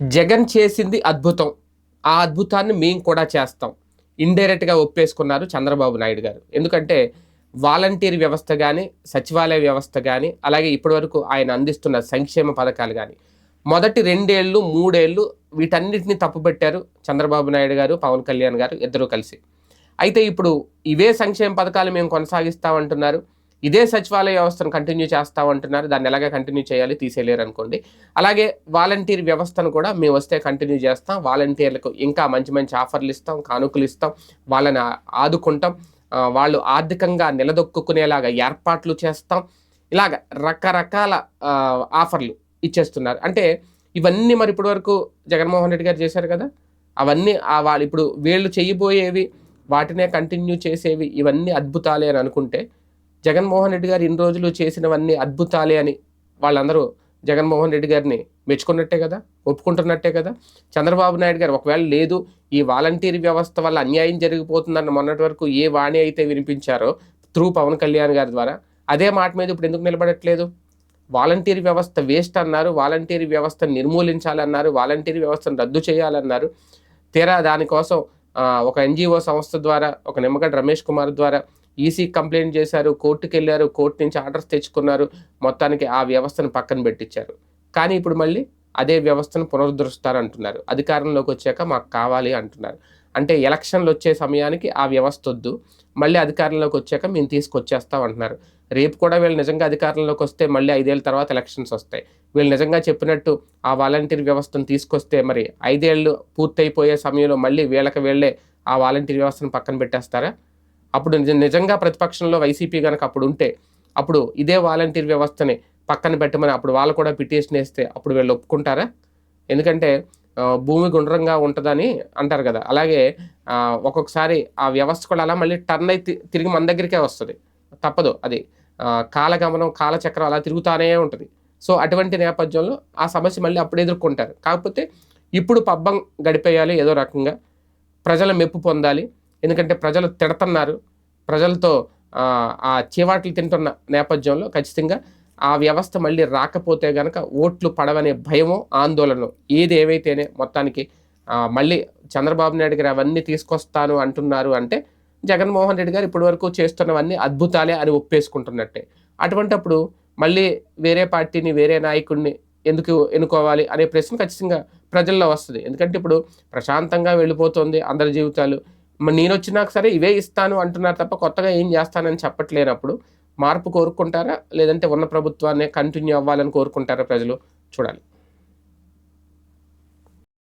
జగన్ చేసింది అద్భుతం. ఆ అద్భుతాన్ని మేము కూడా చేస్తాం. ఇండైరెక్ట్గా ఒప్పేసుకున్నారు చంద్రబాబు నాయుడు గారు. ఎందుకంటే వాలంటీర్ వ్యవస్థ కానీ సచివాలయ వ్యవస్థ కానీ అలాగే ఇప్పటివరకు ఆయన అందిస్తున్న సంక్షేమ పథకాలు కానీ మొదటి రెండేళ్ళు మూడేళ్ళు వీటన్నిటిని తప్పుపెట్టారు చంద్రబాబు నాయుడు గారు పవన్ కళ్యాణ్ గారు ఇద్దరూ కలిసి. అయితే ఇప్పుడు ఇవే సంక్షేమ పథకాలు మేము కొనసాగిస్తామంటున్నారు. ఇదే సచివాలయ వ్యవస్థను కంటిన్యూ చేస్తామంటున్నారు దాన్ని ఎలాగే కంటిన్యూ చేయాలి తీసేయలేరు అనుకోండి. అలాగే వాలంటీర్ వ్యవస్థను కూడా మేము వస్తే కంటిన్యూ చేస్తాం. వాలంటీర్లకు ఇంకా మంచి మంచి ఆఫర్లు ఇస్తాం కానుకలు ఇస్తాం. వాళ్ళని ఆదుకుంటాం. వాళ్ళు ఆర్థికంగా నిలదొక్కునేలాగా ఏర్పాట్లు చేస్తాం. ఇలాగ రకరకాల ఆఫర్లు ఇచ్చేస్తున్నారు. అంటే ఇవన్నీ మరి ఇప్పటివరకు జగన్మోహన్ రెడ్డి గారు చేశారు కదా? అవన్నీ ఆ వాళ్ళు ఇప్పుడు వీళ్ళు చేయబోయేవి వాటినే కంటిన్యూ చేసేవి ఇవన్నీ అద్భుతాలే అని అనుకుంటే జగన్మోహన్ రెడ్డి గారు ఇన్ని రోజులు చేసినవన్నీ అద్భుతాలే అని వాళ్ళందరూ జగన్మోహన్ రెడ్డి గారిని మెచ్చుకున్నట్టే కదా? ఒప్పుకుంటున్నట్టే కదా? చంద్రబాబు నాయుడు గారు ఒకవేళ లేదు ఈ వాలంటీర్ వ్యవస్థ వల్ల అన్యాయం జరిగిపోతుందన్న మొన్నటి వరకు ఏ వాణి అయితే వినిపించారో త్రూ పవన్ కళ్యాణ్ గారి ద్వారా అదే మాట మీద ఇప్పుడు ఎందుకు నిలబడట్లేదు? వాలంటీర్ వ్యవస్థ వేస్ట్ అన్నారు వాలంటీర్ వ్యవస్థను నిర్మూలించాలన్నారు వాలంటీర్ వ్యవస్థను రద్దు చేయాలన్నారు. తీరా దానికోసం ఒక ఎన్జిఓ సంస్థ ద్వారా ఒక నిమ్మగడ్డ రమేష్ కుమార్ ద్వారా ఈసీ కంప్లైంట్ చేశారు కోర్టుకు వెళ్ళారు కోర్టు నుంచి ఆర్డర్స్ తెచ్చుకున్నారు మొత్తానికి ఆ వ్యవస్థను పక్కన పెట్టించారు. కానీ ఇప్పుడు మళ్ళీ అదే వ్యవస్థను పునరుద్ధరిస్తారంటున్నారు. అధికారంలోకి వచ్చాక మాకు కావాలి అంటున్నారు. అంటే ఎలక్షన్లు వచ్చే సమయానికి ఆ వ్యవస్థ వద్దు మళ్ళీ అధికారంలోకి వచ్చాక మేము తీసుకొచ్చేస్తాం అంటున్నారు. రేపు కూడా వీళ్ళు నిజంగా అధికారంలోకి వస్తే మళ్ళీ ఐదేళ్ళ తర్వాత ఎలక్షన్స్ వస్తాయి. వీళ్ళు నిజంగా చెప్పినట్టు ఆ వాలంటీర్ వ్యవస్థను తీసుకొస్తే మరి ఐదేళ్ళు పూర్తయిపోయే సమయంలో మళ్ళీ వీళ్ళకి వీళ్ళే ఆ వాలంటీర్ వ్యవస్థను పక్కన పెట్టేస్తారా? అప్పుడు నిజంగా ప్రతిపక్షంలో వైసీపీ కనుక అప్పుడు ఉంటే అప్పుడు ఇదే వాలంటీర్ వ్యవస్థని పక్కన పెట్టమని అప్పుడు వాళ్ళు కూడా పిటిషన్ వేస్తే అప్పుడు వీళ్ళు ఒప్పుకుంటారా? ఎందుకంటే భూమి గుండ్రంగా ఉంటుందని అంటారు కదా. అలాగే ఒక్కొక్కసారి ఆ వ్యవస్థ కూడా అలా మళ్ళీ టర్న్ అయి తిరిగి మన దగ్గరికే వస్తుంది. తప్పదు అది. కాలగమనం కాలచక్రం అలా తిరుగుతానే ఉంటుంది. సో అటువంటి నేపథ్యంలో ఆ సమస్య మళ్ళీ అప్పుడు ఎదుర్కొంటారు. కాకపోతే ఇప్పుడు పబ్బం గడిపేయాలి ఏదో రకంగా. ప్రజల మెప్పు పొందాలి. ఎందుకంటే ప్రజలు తిడుతున్నారు. ప్రజలతో ఆ, చీవాట్లు తింటున్న నేపథ్యంలో ఖచ్చితంగా ఆ వ్యవస్థ మళ్ళీ రాకపోతే గనక ఓట్లు పడవనే భయమో ఆందోళన ఏది ఏవైతేనే మొత్తానికి మళ్ళీ చంద్రబాబు నాయుడు గారు అవన్నీ తీసుకొస్తాను అంటున్నారు అంటే జగన్మోహన్ రెడ్డి గారు ఇప్పటివరకు చేస్తున్నవన్నీ అద్భుతాలే అని ఒప్పేసుకుంటున్నట్టే. అటువంటప్పుడు మళ్ళీ వేరే పార్టీని వేరే నాయకుడిని ఎందుకు ఎన్నుకోవాలి అనే ప్రశ్న ఖచ్చితంగా ప్రజల్లో వస్తుంది. ఎందుకంటే ఇప్పుడు ప్రశాంతంగా వెళ్ళిపోతుంది అందరి జీవితాలు. నేను వచ్చినాక సరే ఇవే ఇస్తాను అంటున్నారు తప్ప కొత్తగా ఏం చేస్తానని చెప్పట్లేనప్పుడు మార్పు కోరుకుంటారా? లేదంటే ఉన్న ప్రభుత్వాన్ని కంటిన్యూ అవ్వాలని కోరుకుంటారా ప్రజలు? చూడాలి.